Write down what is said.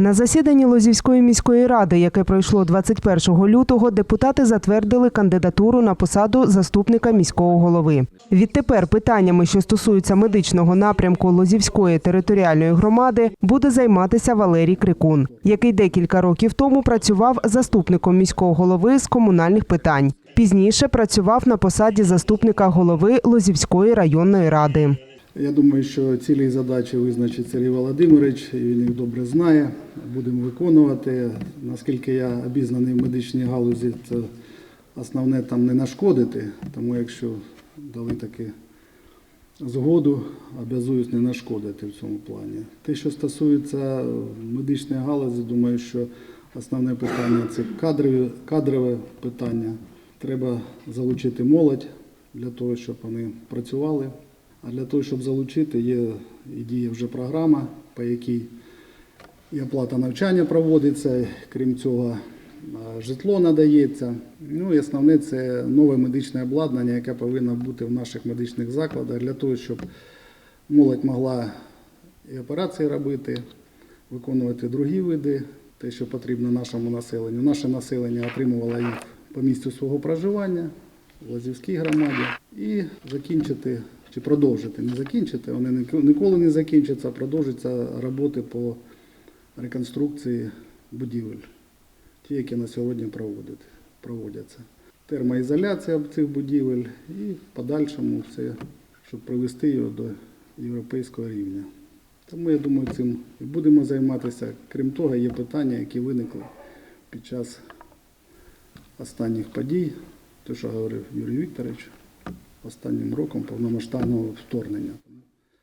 На засіданні Лозівської міської ради, яке пройшло 21 лютого, депутати затвердили кандидатуру на посаду заступника міського голови. Відтепер питаннями, що стосуються медичного напрямку Лозівської територіальної громади, буде займатися Валерій Крикун, який декілька років тому працював заступником міського голови з комунальних питань. Пізніше працював на посаді заступника голови Лозівської районної ради. Я думаю, що цілі і задачі визначить Сергій Володимирович, він їх добре знає. Будемо виконувати. Наскільки я обізнаний в медичній галузі, це основне там не нашкодити, тому якщо дали таки згоду, обов'язуюсь не нашкодити в цьому плані. Те, що стосується медичної галузі, думаю, що основне питання це кадрові, кадрове питання. Треба залучити молодь для того, щоб вони працювали. А для того, щоб залучити, є і діє вже програма, по якій і оплата навчання проводиться, крім цього, е, житло надається. Ну і основне це нове медичне обладнання, яке повинно бути в наших медичних закладах для того, щоб молодь могла і операції робити, виконувати другі види, те, що потрібно нашому населенню. Наше населення отримувало їх по місцю свого проживання в Лазівській громаді і закінчити чи продовжити, не закінчити, вони ніколи не закінчаться, продовжаться роботи по реконструкції будівель, ті, які на сьогодні проводять, проводяться. Термоізоляція цих будівель і в подальшому все, щоб привести його до європейського рівня. Тому я думаю, цим і будемо займатися. Крім того, є питання, які виникли під час останніх подій, те, що говорив Юрій Вікторович, останнім роком повномасштабного вторгнення.